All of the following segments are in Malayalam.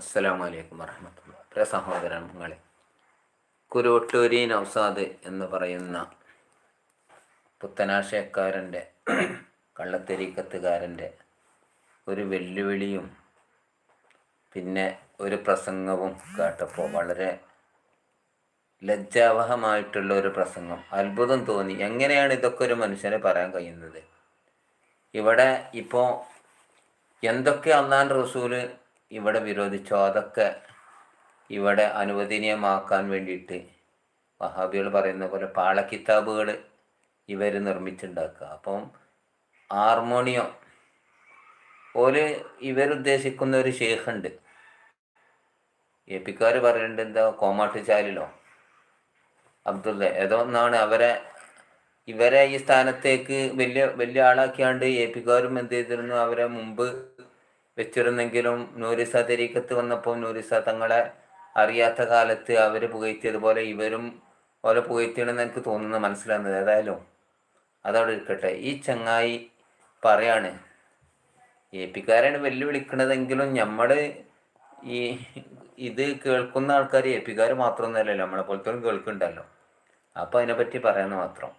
അസ്സലാമു അലൈക്കും വറഹമത്തുള്ള. പ്രിയ സഹോദരങ്ങളെ കുരുവട്ടൂരി നൗസാദ് എന്ന് പറയുന്ന പുത്തനാശയക്കാരന്റെ കള്ളത്തെരീക്കത്തുകാരന്റെ ഒരു വെല്ലുവിളിയും പിന്നെ ഒരു പ്രസംഗവും കേട്ടപ്പോൾ വളരെ ലജ്ജാവഹമായിട്ടുള്ള ഒരു പ്രസംഗം അത്ഭുതം തോന്നി. എങ്ങനെയാണ് ഇതൊക്കെ ഒരു മനുഷ്യനെ പറയാൻ കഴിയുന്നത്? ഇവിടെ ഇപ്പോൾ എന്തൊക്കെ അള്ളാൻ റസൂൽ ഇവിടെ വിരോധിച്ചോ? അതൊക്കെ ഇവിടെ അനുവദനീയമാക്കാൻ വേണ്ടിയിട്ട് വഹാബികൾ പറയുന്ന പോലെ പാളക്കിതാബുകൾ ഇവർ നിർമ്മിച്ചുണ്ടാക്കുക. അപ്പം ഹാർമോണിയം ഓൽ ഇവരുദ്ദേശിക്കുന്ന ഒരു ഷേഖുണ്ട് എ പിക്കാർ പറയുന്നുണ്ട് എന്താ? കോമാട്ടുചാലിലോ അബ്ദുള്ള ഏതോ ഒന്നാണ് അവരെ ഇവരെ ഈ സ്ഥാനത്തേക്ക് വലിയ വലിയ ആളാക്കിയാണ്ട് എ പിക്കാരും എന്ത് ചെയ്തിരുന്നു? അവരെ മുമ്പ് വെച്ചിരുന്നെങ്കിലും നൂരിസ തെരീക്കത്ത് വന്നപ്പോൾ നൂരിസ തങ്ങളെ അറിയാത്ത കാലത്ത് അവർ പുകഴ്ത്തിയതുപോലെ ഇവരും ഓലെ പുകഴ്ത്തിയാണെന്ന് എനിക്ക് തോന്നുന്നു മനസ്സിലാകുന്നത്. ഏതായാലും അതവിടെ ഇരിക്കട്ടെ. ഈ ചങ്ങായി പറയാണ് എ പിക്കാരാണ് വെല്ലുവിളിക്കണതെങ്കിലും നമ്മൾ ഈ ഇത് കേൾക്കുന്ന ആൾക്കാർ എ പിക്കാർ മാത്രമൊന്നുമല്ലല്ലോ. നമ്മളെ പോലത്തോളം കേൾക്കുന്നുണ്ടല്ലോ അപ്പോൾ അതിനെപ്പറ്റി പറയാമെന്ന് മാത്രം.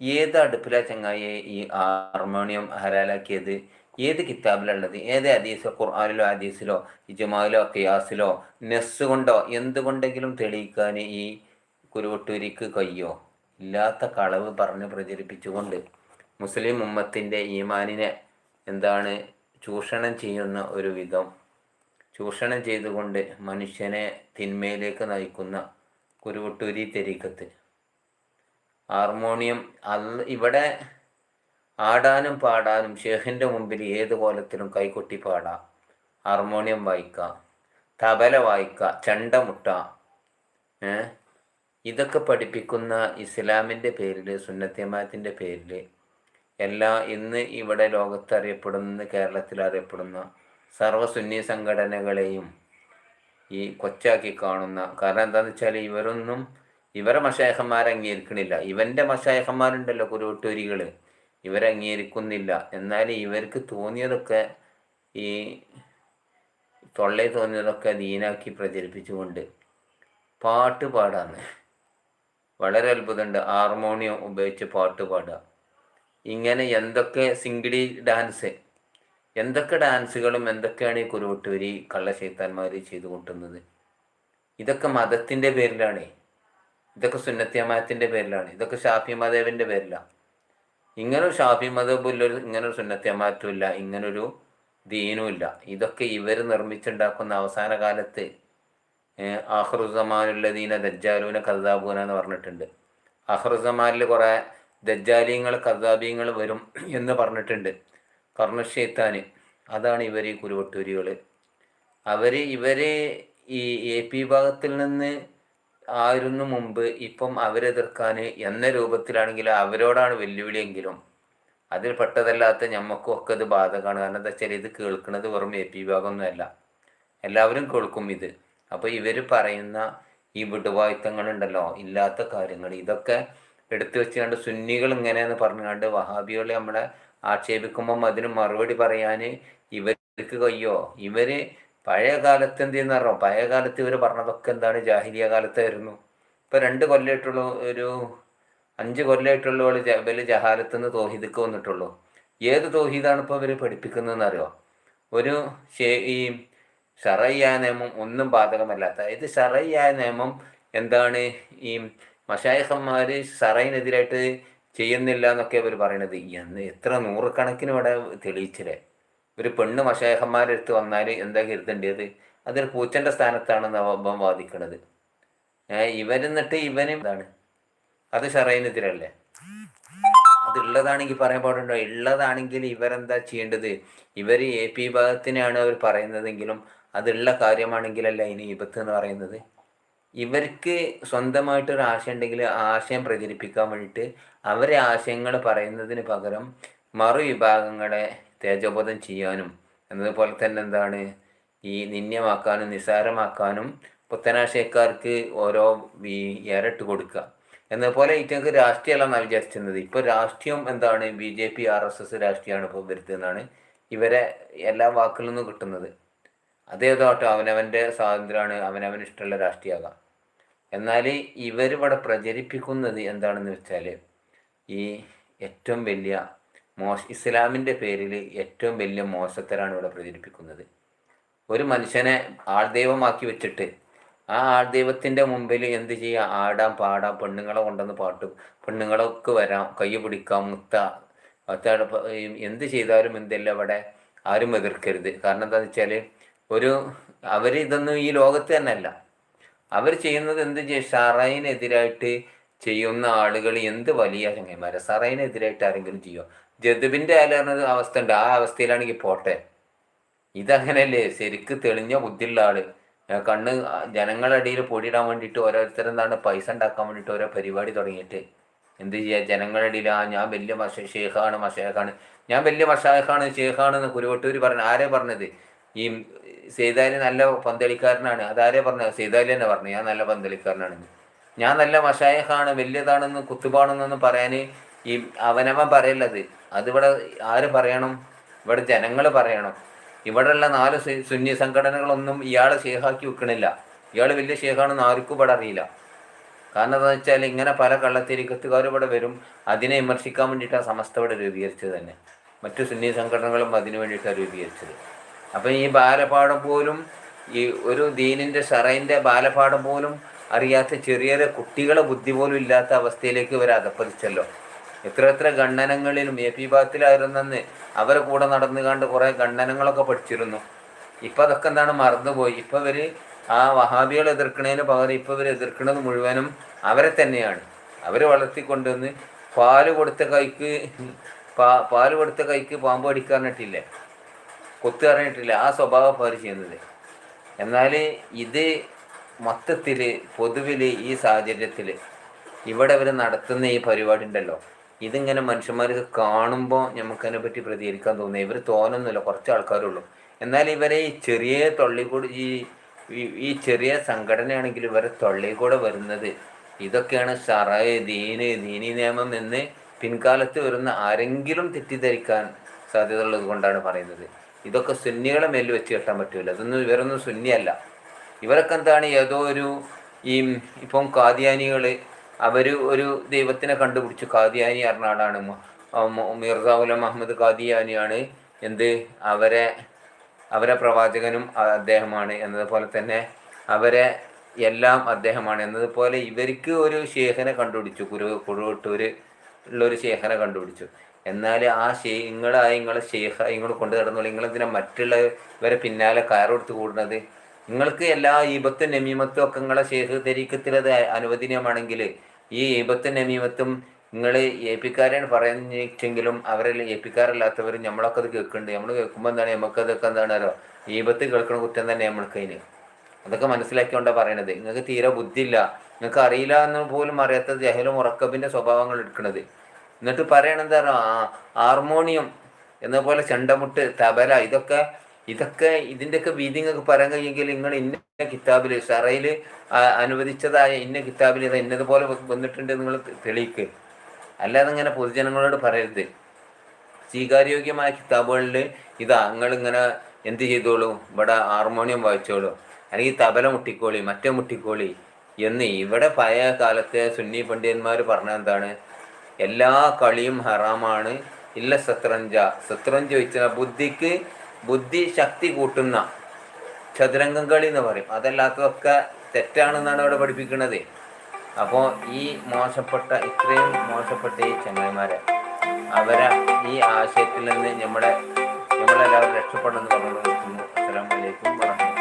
ഏത് അടുപ്പിലാ ചങ്ങായി ഈ ഹാർമോണിയം ഹലാലാക്കിയത് ഏത് കിതാബിലുള്ളത്? ഏത് ഹദീസോ? ഖുർആാനിലോ ഹദീസിലോ ഇജമാലിലോ ഖിയാസിലോ നെസ് കൊണ്ടോ എന്തുകൊണ്ടെങ്കിലും തെളിയിക്കാൻ ഈ കുരുവട്ടൂരിക്ക് കയ്യോ ഇല്ലാത്ത കളവ് പറഞ്ഞ് പ്രചരിപ്പിച്ചുകൊണ്ട് മുസ്ലിം ഉമ്മത്തിന്റെ ഈമാനിനെ എന്താണ് ചൂഷണം ചെയ്യുന്ന ഒരു വിധം. ചൂഷണം ചെയ്തുകൊണ്ട് മനുഷ്യനെ തിന്മയിലേക്ക് നയിക്കുന്ന കുരുവട്ടൂരി തെരീക്കത്ത്. ഹാർമോണിയം അല്ല ഇവിടെ ആടാനും പാടാനും ഷെഹിന്റെ മുമ്പിൽ ഏത് കോലത്തിലും കൈകൊട്ടി പാടാം. ഹാർമോണിയം വായിക്കാം. തബല വായിക്കാം. ചണ്ടമുട്ട ഇതൊക്കെ പഠിപ്പിക്കുന്ന ഇസ്ലാമിന്റെ പേരിൽ സുന്നത്യമാത്തിന്റെ പേരിൽ എല്ലാ ഇന്ന് ഇവിടെ ലോകത്ത് അറിയപ്പെടുന്ന കേരളത്തിൽ അറിയപ്പെടുന്ന സർവസുന്നി സംഘടനകളെയും ഈ കൊച്ചാക്കി കാണുന്ന കാരണം എന്താണെന്ന് വെച്ചാൽ ഇവരൊന്നും ഇവരെ മഷായഹന്മാരെ അംഗീകരിക്കണില്ല ഇവന്റെ മഷായഹന്മാരുണ്ടല്ലോ കുരുവട്ടൂരികൾ ഇവരെ അംഗീകരിക്കുന്നില്ല എന്നാൽ ഇവർക്ക് തോന്നിയതൊക്കെ ഈ തൊള്ളേ തോന്നിയതൊക്കെ ദീനാക്കി പ്രചരിപ്പിച്ചുകൊണ്ട് പാട്ട് പാടാന്ന്. വളരെ അത്ഭുതമുണ്ട്. ഹാർമോണിയം ഉപയോഗിച്ച് പാട്ട് പാടുക. ഇങ്ങനെ എന്തൊക്കെ സിംഗിഡി ഡാൻസ് എന്തൊക്കെ ഡാൻസുകളും എന്തൊക്കെയാണ് ഈ കുരുവട്ടൂരി കള്ളശൈത്താന്മാർ ചെയ്തു കൂട്ടുന്നത്? ഇതൊക്കെ മതത്തിന്റെ പേരിലാണ്. ഇതൊക്കെ സുന്നത്തിയമാത്തിന്റെ പേരിലാണ്. ഇതൊക്കെ ഷാഫി മദേവിന്റെ പേരിലാണ് ഇങ്ങനൊരു ഷാഫി മതബുല്ല ഇങ്ങനൊരു സുന്നത്തിയമാറ്റും ഇല്ല ഇങ്ങനൊരു ദീനുമില്ല ഇതൊക്കെ ഇവർ നിർമ്മിച്ചുണ്ടാക്കുന്ന അവസാന കാലത്ത് അഹ്റുസമാനുള്ള ദീന ദജ്ജാലൂന കദാബൂന എന്ന് പറഞ്ഞിട്ടുണ്ട്. അഹ്റുസമാനിൽ കുറേ ദജ്ജാലിയങ്ങൾ കസാബിയങ്ങൾ വരും എന്ന് പറഞ്ഞിട്ടുണ്ട്. കർണഷെയ്ത്താന് അതാണ് ഇവർ ഈ കുരുവട്ടൂരികൾ അവർ ഇവർ ഈ എ പി ഭാഗത്തിൽ നിന്ന് ആയിരുന്നു മുമ്പ് ഇപ്പം അവരെതിർക്കാൻ എന്ന രൂപത്തിലാണെങ്കിൽ അവരോടാണ് വെല്ലുവിളിയെങ്കിലും. അതിൽ പെട്ടതല്ലാത്ത ഞമ്മക്കും ഒക്കെ ഇത് ബാധകമാണ് കാരണം എന്താ വെച്ചാൽ ഇത് കേൾക്കുന്നത് വെറും എ പി വിഭാഗമൊന്നുമല്ല എല്ലാവരും കേൾക്കും ഇത്. അപ്പോൾ ഇവർ പറയുന്ന ഈ വിടുവായുത്തങ്ങളുണ്ടല്ലോ ഇല്ലാത്ത കാര്യങ്ങൾ ഇതൊക്കെ എടുത്തു വെച്ചുകൊണ്ട് സുന്നികൾ ഇങ്ങനെയെന്ന് പറഞ്ഞുകൊണ്ട് വഹാബികളെ നമ്മളെ ആക്ഷേപിക്കുമ്പം അതിന് മറുപടി പറയാൻ ഇവർക്ക് കയ്യോ? ഇവർ പഴയ കാലത്ത് എന്ത് ചെയ്യുന്ന പറഞ്ഞോ? പഴയ കാലത്ത് ഇവർ പറഞ്ഞതൊക്കെ എന്താണ്? ജാഹിരിയ കാലത്തായിരുന്നു. ഇപ്പം രണ്ട് കൊല്ലമായിട്ടുള്ള ഒരു അഞ്ച് കൊല്ലമായിട്ടുള്ള വലിയ ജഹാലത്ത് നിന്ന് തോഹീദക്ക് വന്നിട്ടുള്ളൂ. ഏത് തോഹീദാണ് ഇപ്പോൾ ഇവർ പഠിപ്പിക്കുന്നതെന്ന് അറിയോ ഒരു ഈ ഷറയ്യായ നിയമം ഒന്നും ബാധകമല്ലാത്ത ഇത് ഷറയ്യായ നിയമം എന്താണ്? ഈ മഷായഹന്മാർ ഷറയിനെതിരായിട്ട് ചെയ്യുന്നില്ല എന്നൊക്കെ അവർ പറയണത്. എന്ന് എത്ര നൂറുകണക്കിന് ഇവിടെ തെളിയിച്ചില്ലേ? ഒരു പെണ്ണ് മഷായഹന്മാരെടുത്ത് വന്നാൽ എന്താ കരുതേണ്ടത് അതൊരു പൂച്ചന്റെ സ്ഥാനത്താണ് നവാബം വാദിക്കുന്നത് ഇവരെന്നിട്ട് ഇവനും ഇതാണ്. അത് ഷറയിനെതിരല്ലേ അതുള്ളതാണെങ്കിൽ പറയാൻ പാടുണ്ടോ? ഉള്ളതാണെങ്കിൽ ഇവരെന്താ ചെയ്യേണ്ടത്? ഇവർ എ പി ഭാഗത്തിനാണ് അവർ പറയുന്നതെങ്കിലും അതുള്ള കാര്യമാണെങ്കിലല്ല ഇനി ഇബത്ത് എന്ന് പറയുന്നത്? ഇവർക്ക് സ്വന്തമായിട്ടൊരു ആശയം ഉണ്ടെങ്കിൽ ആശയം പ്രചരിപ്പിക്കാൻ വേണ്ടിയിട്ട് അവരെ ആശയങ്ങൾ പറയുന്നതിന് പകരം മറു വിഭാഗങ്ങളെ തേജോബോധം ചെയ്യാനും എന്നതുപോലെ തന്നെ എന്താണ് ഈ നിന്യമാക്കാനും നിസ്സാരമാക്കാനും പുത്തനാശയക്കാർക്ക് ഓരോ ഈ ഇരട്ട് കൊടുക്കുക. എന്നതുപോലെ ഇറ്റങ്ങൾക്ക് രാഷ്ട്രീയമല്ലെന്നാണ് വിചാരിച്ചിരുന്നത്. ഇപ്പോൾ രാഷ്ട്രീയം എന്താണ്? B J P R S S രാഷ്ട്രീയമാണ് ഇപ്പോൾ വരുത്തുന്നതാണ് ഇവരെ എല്ലാ വാക്കിൽ നിന്നും കിട്ടുന്നത്. അതേതോട്ടെ അവനവന്റെ സ്വാതന്ത്ര്യമാണ് അവനവന് ഇഷ്ടമുള്ള രാഷ്ട്രീയമാകാം. എന്നാൽ ഇവരിവിടെ പ്രചരിപ്പിക്കുന്നത് എന്താണെന്ന് വെച്ചാൽ ഈ ഏറ്റവും വലിയ മോശ ഇസ്ലാമിന്റെ പേരിൽ ഏറ്റവും വലിയ മോശത്തരാണ് ഇവിടെ പ്രചരിപ്പിക്കുന്നത്. ഒരു മനുഷ്യനെ ആൾദൈവമാക്കി വെച്ചിട്ട് ആ ആൾദൈവത്തിന്റെ മുമ്പിൽ എന്ത് ചെയ്യുക? ആടാം പാടാം പെണ്ണുങ്ങളെ കൊണ്ടുവന്ന് പാട്ടും പെണ്ണുങ്ങളൊക്കെ വരാം കൈ പിടിക്കാം മുത്ത എന്ത് ചെയ്താലും എന്തെല്ലാം ഇവിടെ ആരും എതിർക്കരുത്. കാരണം എന്താണെന്ന് വെച്ചാൽ ഒരു അവർ ഇതൊന്നും ഈ ലോകത്ത് തന്നെ അല്ല. അവർ ചെയ്യുന്നത് എന്ത് ചെയ്യും ഷറൈനെതിരായിട്ട് ചെയ്യുന്ന ആളുകൾ എന്ത് വലിയ ചങ്ങന്മാരെ സറൈനെതിരായിട്ട് ആരെങ്കിലും ചെയ്യുമോ ജദുബിന്റെ ആലറിഞ്ഞ അവസ്ഥ ഉണ്ട്. ആ അവസ്ഥയിലാണെങ്കിൽ പോട്ടെ. ഇതങ്ങനല്ലേ? ശരിക്ക് തെളിഞ്ഞ ബുദ്ധിയുള്ള ആൾ. കണ്ണ് ജനങ്ങളുടെ അടിയിൽ പൊടിയിടാൻ വേണ്ടിയിട്ട് ഓരോരുത്തരും എന്താണ് പൈസ ഉണ്ടാക്കാൻ വേണ്ടിയിട്ട് ഓരോ പരിപാടി തുടങ്ങിയിട്ട്. എന്ത് ചെയ്യാ? ജനങ്ങളുടെ ഇടയിൽ ആ ഞാൻ വലിയ ഷേഖാണ് മഷേഖാണ് ഞാൻ വലിയ മഷാഖാണ് ഷേഖാണ് എന്ന് കുരുവട്ടൂർ പറഞ്ഞു ആരെ പറഞ്ഞത്? ഈ സെയ്താലി നല്ല പന്തളിക്കാരനാണ്. അതാരെ പറഞ്ഞത്? സെയ്താലി തന്നെ പറഞ്ഞു. ഞാൻ നല്ല പന്തളിക്കാരനാണെന്ന് ഞാൻ നല്ല മഷായഹാണ് വലിയതാണെന്ന് കുത്തുപാണെന്നൊന്നും പറയാൻ ഈ അവനവൻ പറയല്ലത്. അതിവിടെ ആര് പറയണം? ഇവിടെ ജനങ്ങൾ പറയണം. ഇവിടെയുള്ള നാല് സുന്നി സംഘടനകളൊന്നും ഇയാളെ ഷേഹാക്കി വെക്കണില്ല. ഇയാൾ വലിയ ഷേഹാണെന്ന് ആർക്കും ഇവിടെ അറിയില്ല. കാരണം എന്താ വെച്ചാൽ ഇങ്ങനെ പല കള്ളത്തിരിക്കത്തുകാർ ഇവിടെ വരും. അതിനെ വിമർശിക്കാൻ വേണ്ടിയിട്ടാണ് സമസ്ത ഇവിടെ രൂപീകരിച്ചത് തന്നെ. മറ്റു സുന്നി സംഘടനകളും അതിനു വേണ്ടിയിട്ടാണ് രൂപീകരിച്ചത്. അപ്പം ഈ ബാലപാഠം പോലും ഈ ഒരു ദീനിന്റെ ഷറൈന്റെ ബാലപാഠം പോലും അറിയാത്ത ചെറിയ കുട്ടികളെ ബുദ്ധി പോലും ഇല്ലാത്ത അവസ്ഥയിലേക്ക് ഇവർ അധപ്പതിച്ചല്ലോ. എത്ര എത്ര ഗണ്ണനങ്ങളിലും എ പി ഭാഗത്തിലായിരുന്നെന്ന് അവരെ കൂടെ നടന്നു കണ്ട് കുറേ ഗണ്ണനങ്ങളൊക്കെ പഠിച്ചിരുന്നു. ഇപ്പം അതൊക്കെ എന്താണ് മറന്നുപോയി. ഇപ്പം ഇവർ ആ വഹാബികൾ എതിർക്കണേന് പകരം ഇപ്പം ഇവർ എതിർക്കുന്നത് മുഴുവനും അവരെ തന്നെയാണ്. അവർ വളർത്തിക്കൊണ്ടുവന്ന് പാൽ കൊടുത്ത കൈക്ക് പാ പാൽ കൊടുത്ത കൈക്ക് പാമ്പ് അടിക്കാറിട്ടില്ലേ കൊത്തു അറിഞ്ഞിട്ടില്ല ആ സ്വഭാവം അവർ ചെയ്യുന്നത്. എന്നാൽ ഇത് മൊത്തത്തിൽ പൊതുവിൽ ഈ സാഹചര്യത്തിൽ ഇവിടെ അവർ നടത്തുന്ന ഈ പരിപാടി ഉണ്ടല്ലോ. ഇതിങ്ങനെ മനുഷ്യന്മാർക്ക് കാണുമ്പോൾ നമുക്കതിനെ പറ്റി പ്രതികരിക്കാൻ തോന്നുന്നത് ഇവർ തോന്നുന്നില്ല കുറച്ച് ആൾക്കാരുള്ളൂ എന്നാൽ ഇവരെ ഈ ചെറിയ തൊള്ളി കൂടി ഈ ഈ- ചെറിയ സംഘടനയാണെങ്കിൽ ഇവരെ തൊള്ളി കൂടെ വരുന്നത് ഇതൊക്കെയാണ് ഷറായ് ദീന് ദീനി നിയമം എന്ന് പിൻകാലത്ത് വരുന്ന ആരെങ്കിലും തെറ്റിദ്ധരിക്കാൻ സാധ്യതയുള്ളത് കൊണ്ടാണ് പറയുന്നത്. ഇതൊക്കെ സുന്നികളെ മേൽ വെച്ച് കെട്ടാൻ പറ്റൂല. അതൊന്നും ഇവരൊന്നും സുന്നിയല്ല. ഇവരൊക്കെ എന്താണ് ഏതോ ഒരു ഈ ഇപ്പം കാദ്യാനികൾ അവർ ഒരു ദൈവത്തിനെ കണ്ടുപിടിച്ചു. കാദ്യാനി അറിഞ്ഞാടാണ് മിർസ ഉലം അഹമ്മദ് കാദിയാനിയാണ് എന്ത്? അവരെ അവരെ പ്രവാചകനും അദ്ദേഹമാണ് എന്നതുപോലെ തന്നെ അവരെ എല്ലാം അദ്ദേഹമാണ് എന്നതുപോലെ ഇവർക്ക് ഒരു ശേഖനെ കണ്ടുപിടിച്ചു. കുരു കുഴുവട്ടൂർ ഉള്ളൊരു ശേഖനെ കണ്ടുപിടിച്ചു. എന്നാൽ ആ ശേ നിങ്ങളായി നിങ്ങളെ ശേഖ നിങ്ങൾ കൊണ്ടു നടന്നുള്ളൂ നിങ്ങളെന്തിനാ മറ്റുള്ളവരെ പിന്നാലെ കയറെടുത്ത് കൂടുന്നത് നിങ്ങൾക്ക് എല്ലാ ഈബത്തും നമീമത്തും ഒക്കെ നിങ്ങളെ ശേഖ തെരീക്കത്തിലത് അനുവദനീയമാണെങ്കിൽ ഈ ഈബത്തും നമീമത്തും നിങ്ങൾ എ പിക്കാരാണ് പറയുന്നെങ്കിലും അവരിൽ എ പിക്കാരല്ലാത്തവർ നമ്മളൊക്കെ അത് കേൾക്കുന്നുണ്ട്. നമ്മൾ കേൾക്കുമ്പോൾ എന്താണ്? നമുക്ക് അതൊക്കെ എന്താണ് അറിയോ? ഈബത്ത് കേൾക്കണ കുറ്റം തന്നെ നമ്മൾക്ക് അതിന്. അതൊക്കെ മനസ്സിലാക്കിക്കൊണ്ടാണ് പറയണത്. നിങ്ങൾക്ക് തീരെ ബുദ്ധിയില്ല. നിങ്ങൾക്ക് അറിയില്ല എന്ന് പോലും അറിയാത്ത ജഹലും ഉറക്കബിന്റെ സ്വഭാവങ്ങൾ എടുക്കുന്നത് എന്നിട്ട് പറയണെന്താ ഹാർമോണിയം എന്നപോലെ ചെണ്ടമുട്ട് തബല ഇതൊക്കെ ഇതൊക്കെ ഇതിന്റെയൊക്കെ വീതി നിങ്ങൾക്ക് പറയാൻ കഴിയുമെങ്കിൽ നിങ്ങൾ ഇന്ന കിതാബിൽ ഷറയിൽ അനുവദിച്ചതായ ഇന്ന കിതാബിൽ ഇത് ഇന്നതുപോലെ വന്നിട്ടുണ്ട് നിങ്ങൾ തെളിയിക്ക്. അല്ലാതെ ഇങ്ങനെ പൊതുജനങ്ങളോട് പറയരുത്. സ്വീകാര്യോഗ്യമായ കിതാബുകളിൽ ഇതാ നിങ്ങളിങ്ങനെ എന്ത് ചെയ്തോളൂ ഇവിടെ ഹാർമോണിയം വായിച്ചോളൂ അല്ലെങ്കിൽ തബല മുട്ടിക്കോളി മറ്റേ മുട്ടിക്കോളി എന്ന് ഇവിടെ പഴയ കാലത്തെ സുന്നി പണ്ഡിതന്മാർ പറഞ്ഞ എന്താണ്? എല്ലാ കളിയും ഹറാമാണ് ഇല്ല സത്രഞ്ച സത്രഞ്ച് വെച്ചാൽ ബുദ്ധിക്ക് ബുദ്ധി ശക്തി കൂട്ടുന്ന ചതുരംഗം കളി എന്ന് പറയും. അതല്ലാത്തതൊക്കെ തെറ്റാണെന്നാണ് അവിടെ പഠിപ്പിക്കുന്നത്. അപ്പോൾ ഈ മോശപ്പെട്ട ഇത്രയും മോശപ്പെട്ട ഈ ചങ്ങന്മാരെ അവരെ ഈ ആശയത്തിൽ നിന്ന് നമ്മുടെ നമ്മളെല്ലാവരും രക്ഷപ്പെടുന്നു പറഞ്ഞു നിർത്തുന്നു അസ്സലാമു അലൈക്കും